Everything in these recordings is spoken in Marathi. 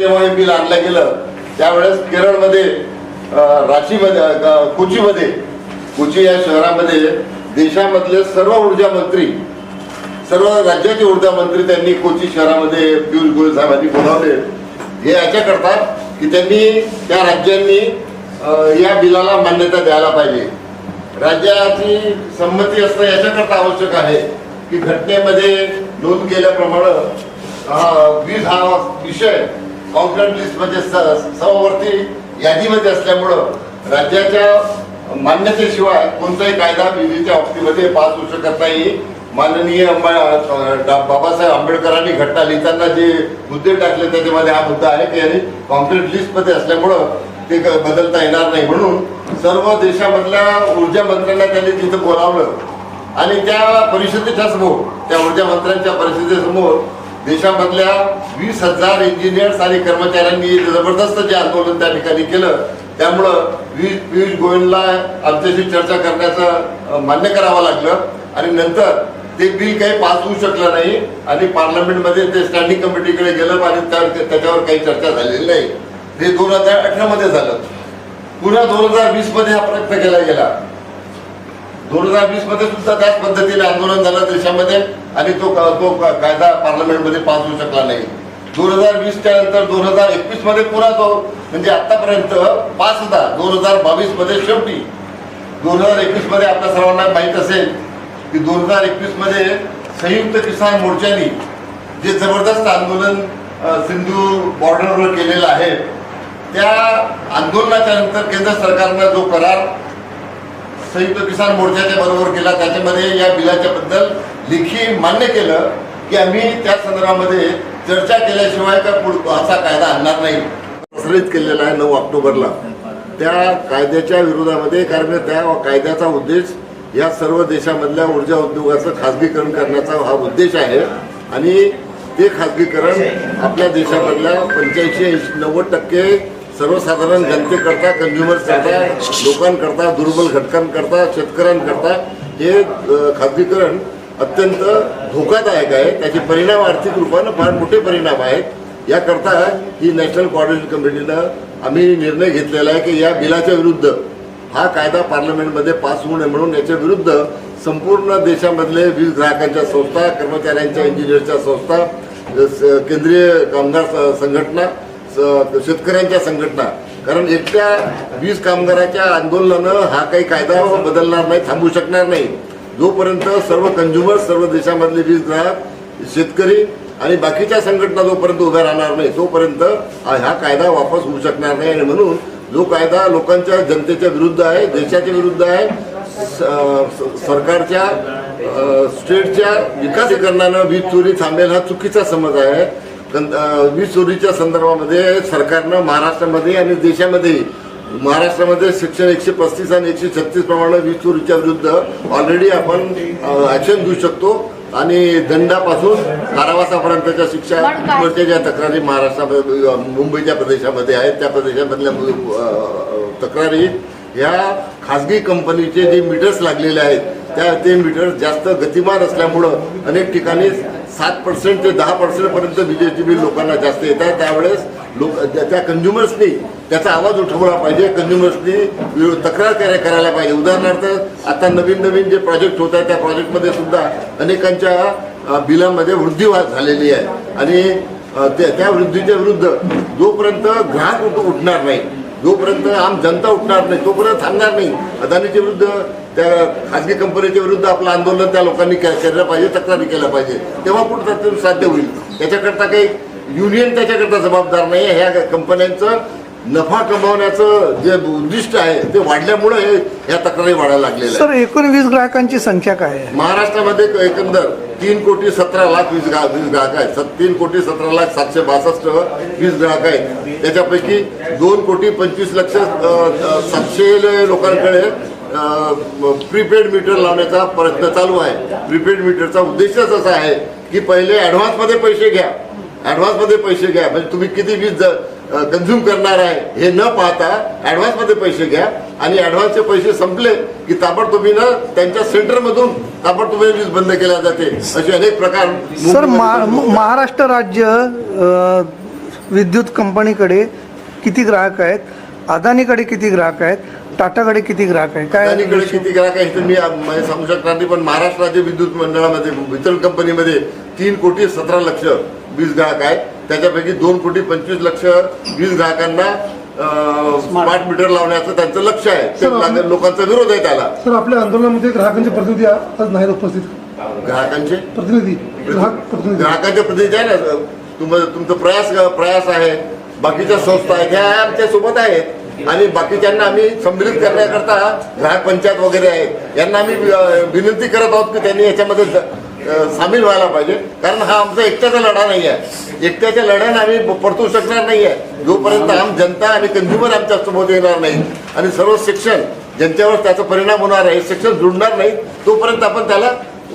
जेव्हा हे बिल आणलं गेलं. त्यावेळेस केरळमध्ये राशीमध्ये रांचीमध्ये कोचीमध्ये कोची या शहरामध्ये देशामधले सर्व ऊर्जा मंत्री सर्व राज्याचे ऊर्जा मंत्री त्यांनी कोची शहरामध्ये पियुष गोयल साहेबांनी बोलावले. हे याच्याकरता की त्यांनी त्या राज्यांनी या बिलाला मान्यता द्यायला पाहिजे. राज्याची संमती असणं याच्याकरता आवश्यक आहे की घटनेमध्ये नोंद केल्याप्रमाणे हा वीज हा विषय कॉम्प्लेंट लिस्टमध्ये स- समवर्ती यादीमध्ये असल्यामुळं राज्याच्या मान्यतेशिवाय कोणताही कायदा विधीच्या बाबतीमध्ये पास होऊ शकत नाही. माननीय बाबासाहेब आंबेडकरांनी घटना लिहिताना जे मुद्दे टाकले त्याच्यामध्ये हा मुद्दा आहे की यांनी कॉन्क्रीट लिस्टमध्ये असल्यामुळं ते बदलता येणार नाही. म्हणून सर्व देशामधल्या ऊर्जा मंत्र्यांना त्यांनी तिथं बोलावलं. आणि त्या परिषदेच्या समोर त्या ऊर्जा मंत्र्यांच्या परिषदेसमोर देशामधल्या वीस हजार इंजिनियर्स आणि कर्मचाऱ्यांनी जबरदस्त जे आंदोलन त्या ठिकाणी केलं त्यामुळं वी- पियुष गोयलला आमच्याशी चर्चा करण्याचं मान्य करावं लागलं. आणि नंतर ते बिल काही पास होऊ शकलं नाही आणि पार्लमेंटमध्ये ते स्टँडिंग कमिटीकडे गेलं आणि त्या- त्याच्यावर काही चर्चा झालेली नाही. हे दोन हजार अठरा मध्ये झालं. पुन्हा दोन हजार वीसमध्ये हा प्रयत्न केला गेला. दोन हजार वीसमध्ये सुद्धा त्याच पद्धतीने आंदोलन झालं देशामध्ये आणि तो तो कायदा पार्लमेंटमध्ये पास होऊ शकला नाही. दोन हजार वीसच्या नंतर दोन हजार एकवीसमध्ये पुन्हा तो म्हणजे आतापर्यंत पास होता. दोन हजार बावीसमध्ये शेवटी. दोन हजार एकवीसमध्ये आपल्या सर्वांना माहीत असेल की दोन हजार एकवीसमध्ये संयुक्त किसान मोर्चानी जे जबरदस्त आंदोलन सिंधू बॉर्डरवर केलेलं आहे त्या आंदोलनाच्या नंतर केंद्र सरकारनं जो करार संयुक्त किसान मोर्चाच्या बरोबर केला त्याच्यामध्ये या बिलाच्या बद्दल लेखी मान्य केलं की आम्ही त्या संदर्भामध्ये चर्चा केल्याशिवाय का पुढ असा कायदा आणणार नाही. प्रसारित केलेला आहे नऊ ऑक्टोबरला. त्या कायद्याच्या विरोधामध्ये कारण त्या कायद्याचा उद्देश या सर्व देशामधल्या ऊर्जा उद्योगाचं खाजगीकरण करण्याचा हा उद्देश आहे. आणि ते खाजगीकरण आपल्या देशामधल्या पंच्याऐंशी ऐंशी नव्वद टक्के सर्वसाधारण जनतेकरता कन्झ्युमर्स लोकांकरता दुर्बल घटकांकरता शेतकऱ्यांकरता हे खाजगीकरण अत्यंत धोकादायक आहे. त्याचे परिणाम आर्थिक रूपानं फार मोठे परिणाम आहेत. याकरता ही नॅशनल कॉर्डिनेशन कमिटीनं आम्ही निर्णय घेतलेला आहे की या बिलाच्या विरुद्ध हा कायदा पार्लमेंटमध्ये पास होऊ नये म्हणून याच्या विरुद्ध संपूर्ण देशामधले वीज ग्राहकांच्या संस्था कर्मचाऱ्यांच्या इंजिनियरच्या संस्था स- केंद्रीय कामगार संघटना शेतकऱ्यांच्या संघटना. कारण एकट्या वीज कामगाराच्या आंदोलनानं हा काही कायदा बदलणार नाही थांबू शकणार नाही. जोपर्यंत सर्व कंझ्युमर सर्व देशामधले वीज ग्राहक शेतकरी आणि बाकीच्या संघटना जोपर्यंत उभ्या राहणार नाही तोपर्यंत हा कायदा वापस होऊ शकणार नाही. आणि म्हणून जो कायदा लोकांच्या जनतेच्या विरुद्ध आहे देशाच्या विरुद्ध आहे स- सरकारच्या स्टेटच्या विकासीकरणानं वीज चोरी थांबेल हा चुकीचा समज आहे. वीज चोरीच्या संदर्भामध्ये सरकारनं महाराष्ट्रामध्ये आणि देशामध्ये महाराष्ट्रामध्ये सेक्शन एकशे पस्तीस आणि एकशे छत्तीस प्रमाणे वीज चोरीच्या विरुद्ध ऑलरेडी आपण ऍक्शन घेऊ शकतो. आणि दंडापासून कारावासापर्यंतच्या शिक्षा वरच्या ज्या तक्रारी महाराष्ट्रामध्ये मुंबईच्या प्रदेशामध्ये आहेत त्या प्रदेशामधल्या तक्रारी ह्या खाजगी कंपनीचे जे मीटर्स लागलेले आहेत त्या ते मीटर जास्त गतिमान असल्यामुळं अनेक ठिकाणी सात पर्सेंट ते दहा पर्सेंटपर्यंत विजेची बिल लोकांना जास्त येत आहे त्यावेळेस लोक त्या- त्या कंझ्युमर्सनी त्याचा आवाज उठवला पाहिजे. कंझ्युमर्सनी तक्रार करा- करायला पाहिजे. उदाहरणार्थ आता नवीन नवीन जे प्रोजेक्ट होत आहेत त्या प्रोजेक्टमध्ये सुद्धा अनेकांच्या बिलामध्ये वृद्धी झालेली आहे. आणि त्या त्या वृद्धीच्या विरुद्ध जोपर्यंत ग्राहक उठ उठणार नाही जोपर्यंत आम जनता उठणार नाही तोपर्यंत थांबणार नाही. अदानीच्या विरुद्ध त्या खाजगी कंपनीच्या विरुद्ध आपलं आंदोलन त्या लोकांनी केलं पाहिजे तक्रारी केल्या पाहिजे. तेव्हा कुठं ते साध्य होईल. त्याच्याकरता काही युनियन त्याच्याकरता जबाबदार नाही ह्या कंपन्यांचं नफा कमावण्याचं जे उद्दिष्ट आहे ते वाढल्यामुळे हे ह्या तक्रारी वाढायला लागलेल्या. सर एकूण वीज ग्राहकांची संख्या काय आहे? महाराष्ट्रामध्ये एकंदर तीन कोटी सतरा लाख वीज ग्राहक वीज ग्राहक आहेत. सत- तीन कोटी सतरा लाख सातशे बासष्ट वीज ग्राहक आहेत. त्याच्यापैकी दोन कोटी पंचवीस लक्ष अ, अ, सातशे लोकांकडे प्रीपेड मीटर लावण्याचा प्रयत्न चालू आहे. प्रीपेड मीटरचा उद्देशच असा आहे की पहिले ॲडव्हान्समध्ये पैसे घ्या. ॲडव्हान्समध्ये पैसे घ्या. म्हणजे तुम्ही किती वीज कन्झ्युम करणार आहे हे न पाहता ॲडव्हान्समध्ये पैसे घ्या. आणि ॲडव्हान्सचे पैसे संपले की ताबडतोबीनं त्यांच्या सेंटरमधून ताबडतोबीने वीज बंद केल्या जाते. असे अनेक प्रकार सर. महाराष्ट्र राज्य विद्युत कंपनीकडे किती ग्राहक आहेत? अदानीकडे किती ग्राहक आहेत? टाटाकडे किती ग्राहक आहेत? काय अदानीकडे किती ग्राहक आहे तुम्ही आ- म्हणजे सांगू शकणार नाही पण महाराष्ट्र राज्य विद्युत मंडळामध्ये वितरण कंपनीमध्ये तीन कोटी सतरा लक्ष वीज ग्राहक आहेत. त्याच्यापैकी दोन कोटी पंचवीस लक्ष वीज ग्राहकांना स्मार्ट मीटर लावण्याचं त्यांचं लक्ष आहे. लोकांचा विरोध आहे त्याला. सर आपल्या आंदोलनामध्ये ग्राहकांचे प्रतिनिधी आज नाहीत उपस्थित. ग्राहकांचे? प्रतिनिधी. ग्राहक प्रतिनिधी. ग्राहकांचे प्रतिनिधी आहे ना तुम तुमचं प्रयास प्रयास आहे. बाकीच्या संस्था आहेत. ह्या आमच्यासोबत आहेत. आणि बाकीच्यांना आम्ही संमिलित करण्याकरता ग्राहक पंचायत वगैरे आहेत. यांना आम्ही विनंती करत आहोत की त्यांनी याच्यामध्ये सामील व्हायला पाहिजे. कारण हा आमचा एकट्याचा लढा नाही आहे एकट्याच्या लढ्याने आम्ही परतू शकणार नाही आहे जोपर्यंत आम जनता आणि कंझ्युमर आमच्यासमोर येणार नाही आणि सर्व सेक्शन ज्यांच्यावर त्याचा परिणाम होणार आहे सेक्शन जुळणार नाही तोपर्यंत आपण त्याला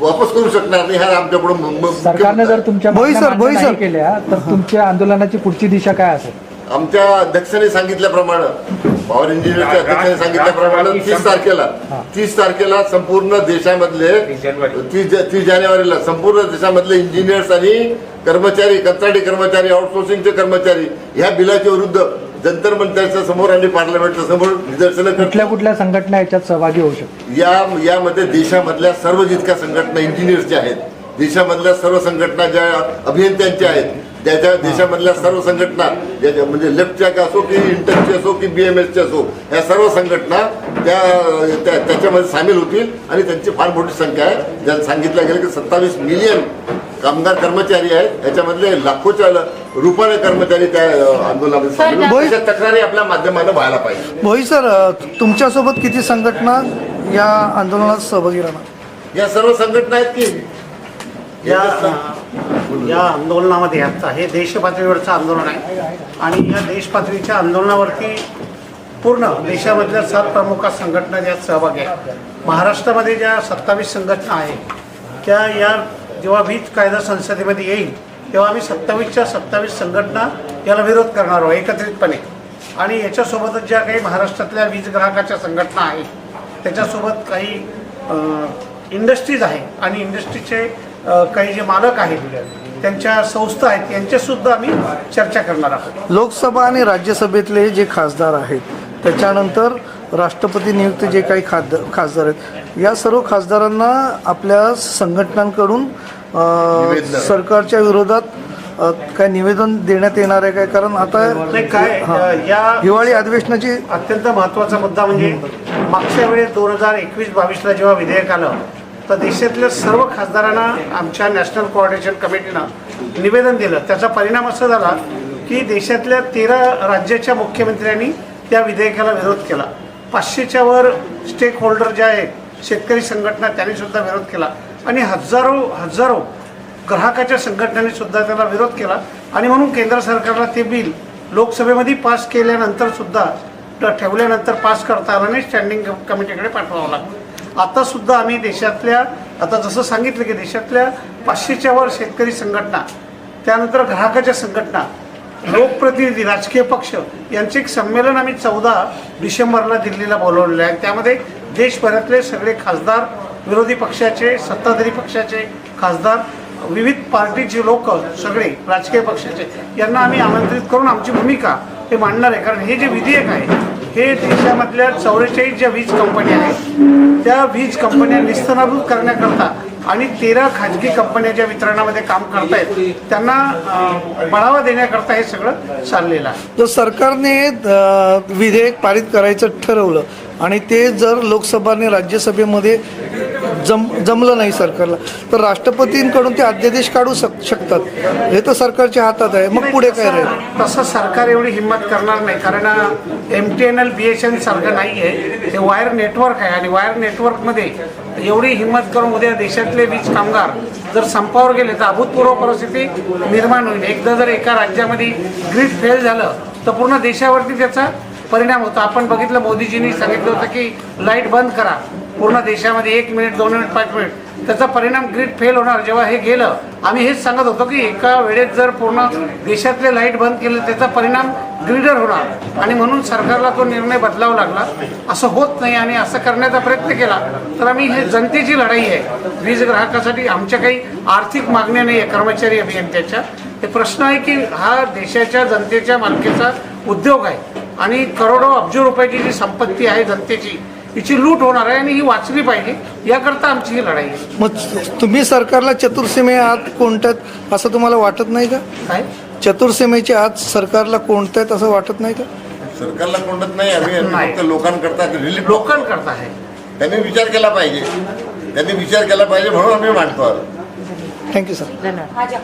वापस करू शकणार नाही. हा आमच्याकडून सरकारने जर तुमच्या भोई मागण्या सर, मान्य भोई नाही सर. केल्या तर तुमच्या आंदोलनाची पुढची दिशा काय असेल? आमच्या अध्यक्षाने सांगितल्याप्रमाणे पॉवर इंजिनियरच्या अध्यक्षाने सांगितल्याप्रमाणे तीस तारखेला तीस तारखेला संपूर्ण देशामधले तीस तीस जानेवारीला संपूर्ण देशामधले इंजिनियर्स आणि कर्मचारी कंत्राटी कर्मचारी आउटसोर्सिंगचे कर्मचारी ह्या बिलाच्या विरुद्ध जंतर मंतरच्या समोर आणि पार्लमेंटच्या समोर निदर्शनं कुठल्या कुठल्या संघटना याच्यात सहभागी होऊ शकतात? या यामध्ये देशामधल्या सर्व जितक्या संघटना इंजिनियर्सच्या आहेत देशामधल्या सर्व संघटना ज्या अभियंत्यांच्या आहेत ज्याच्या देशामधल्या सर्व संघटना म्हणजे लेफ्टच्या असो की इंटरची असो की बी एम एसची असो या सर्व संघटना त्या त्या- त्याच्यामध्ये सामील होतील आणि त्यांची फार मोठी संख्या आहे. ज्यात सांगितलं गेलं की सत्तावीस मिलियन कामगार कर्मचारी आहेत. याच्यामधले लाखोच्या रुपये कर्मचारी त्या आंदोलनामध्ये सामील होतील. बोल- त्याच्या तक्रारी आपल्या माध्यमानं व्हायला पाहिजे. भोई सर तुमच्यासोबत किती संघटना या आंदोलनात सहभागी राहणार? या सर्व संघटना आहेत की? या या आंदोलनामध्ये आता हे देशपातळीवरचं आंदोलन आहे. आणि या देशपातळीच्या आंदोलनावरती पूर्ण देशामधल्या सात प्रमुख संघटना ज्या सहभागी आहेत. महाराष्ट्रामध्ये ज्या सत्तावीस संघटना आहेत त्या या जेव्हा वीज कायदा संसदेमध्ये येईल तेव्हा आम्ही सत्तावीसच्या सत्तावीस संघटना याला विरोध करणार आहोत एकत्रितपणे. आणि याच्यासोबतच ज्या काही महाराष्ट्रातल्या वीज ग्राहकाच्या संघटना आहेत त्याच्यासोबत काही इंडस्ट्रीज आहे आणि इंडस्ट्रीचे काही जे मालक आहेत त्यांच्या संस्था आहेत यांच्यासुद्धा आम्ही चर्चा करणार आहोत लोकसभा आणि राज्यसभेतले जे खासदार आहेत त्याच्यानंतर राष्ट्रपती नियुक्त जे काही खाद खासदार आहेत या सर्व खासदारांना आपल्या संघटनांकडून. सरकारच्या विरोधात काय निवेदन देण्यात येणार आहे काय कारण आता काय हां. या हिवाळी अधिवेशनाची अत्यंत महत्त्वाचा मुद्दा म्हणजे मागच्या वेळेस दोन हजार एकवीस बावीसला जेव्हा विधेयक आलं तर देशातल्या सर्व खासदारांना आमच्या नॅशनल कोऑर्डिनेशन कमिटीनं निवेदन दिलं. त्याचा परिणाम असा झाला की देशातल्या तेरा राज्याच्या मुख्यमंत्र्यांनी त्या विधेयकाला विरोध केला. पाचशेच्या वर स्टेक होल्डर जे आहेत शेतकरी संघटना त्यांनी सुद्धा विरोध केला आणि हजारो हजारो ग्राहकाच्या संघटनेने सुद्धा त्याला विरोध केला. आणि म्हणून केंद्र सरकारला ते बिल लोकसभेमध्ये पास केल्यानंतर सुद्धा ठेवल्यानंतर पास करता आलं नाही स्टँडिंग कमिटीकडे पाठवावं लागलं. आता सुद्धा आम्ही देशातल्या आता जसं सांगितलं की देशातल्या पाचशेच्या वर शेतकरी संघटना त्यानंतर ग्राहकाच्या संघटना लोकप्रतिनिधी राजकीय पक्ष यांचे एक संमेलन आम्ही चौदा डिसेंबरला दिल्लीला बोलवलेलं आहे. त्यामध्ये देशभरातले सगळे खासदार विरोधी पक्षाचे सत्ताधारी पक्षाचे खासदार विविध पार्टीचे लोक सगळे राजकीय पक्षाचे यांना आम्ही आमंत्रित करून आमची भूमिका हे मांडणार आहे. कारण हे जे विधेयक आहे हे देशामधल्या चौवेचाळीस ज्या वीज कंपन्या आहेत त्या वीज कंपन्या निस्तनाभूत करण्याकरता आणि तेरा खाजगी कंपन्या ज्या वितरणामध्ये काम करतायत त्यांना अं, बढावा देण्याकरता हे सगळं चाललेलं आहे. जर सरकारने विधेयक पारित करायचं ठरवलं आणि ते जर लोकसभा आणि राज्यसभेमध्ये जम जमलं नाही सरकारला. तर राष्ट्रपतींकडून ते अध्यादेश काढू शक शकतात. हे तर सरकारच्या हातात आहे. मग पुढे काय राहील? तसं- सरकार एवढी हिंमत करणार नाही. कारण M T N L B S N सारखं नाही आहे ते वायर नेटवर्क आहे आणि वायर नेटवर्कमध्ये एवढी हिंमत करून उद्या देशातले वीज कामगार जर संपावर गेले तर अभूतपूर्व परिस्थिती निर्माण होईल. एकदा जर एका राज्यामध्ये ग्रीड फेल झालं तर पूर्ण देशावरती त्याचा परिणाम होतो. आपण बघितलं मोदीजींनी सांगितलं होतं की लाइट बंद करा. पूर्ण देशामध्ये एक मिनिट दोन मिनिट पाच मिनिट. त्याचा परिणाम ग्रीड फेल होणार. जेव्हा हे गेलं आम्ही हेच सांगत होतो की एका वेळेत जर पूर्ण देशातले लाइट बंद केले त्याचा परिणाम ग्रीडर होणार. आणि म्हणून सरकारला तो निर्णय बदलावा लागला. असं होत नाही आणि असं करण्याचा प्रयत्न केला. तर आम्ही हे जनतेची लढाई आहे. वीज ग्राहकासाठी आमच्या काही आर्थिक मागण्या नाही आहे कर्मचारी अभियंत्याच्या. हे प्रश्न आहे की हा देशाच्या जनतेच्या मालकीचा उद्योग आहे. आणि करोडो अब्ज रुपयाची जी संपत्ती आहे जनतेची हिची लूट होणार आहे आणि ही वाचली पाहिजे. याकरता आमची ही लढाई आहे. मग तुम्ही सरकारला चतुर्सीमे आत कोणत्यात असं तुम्हाला वाटत नाही का? काय? चतुर्सीमेच्या आत सरकारला कोणत्यात असं वाटत नाही का? सरकारला कोणत नाही आम्ही आम्ही नाही. फक्त लोकांकरता रिलीफ लोकांकरता आहे. त्यांनी विचार केला पाहिजे. त्यांनी विचार केला पाहिजे म्हणून आम्ही मांडतो आहोत थँक्यू सर धन्यवाद.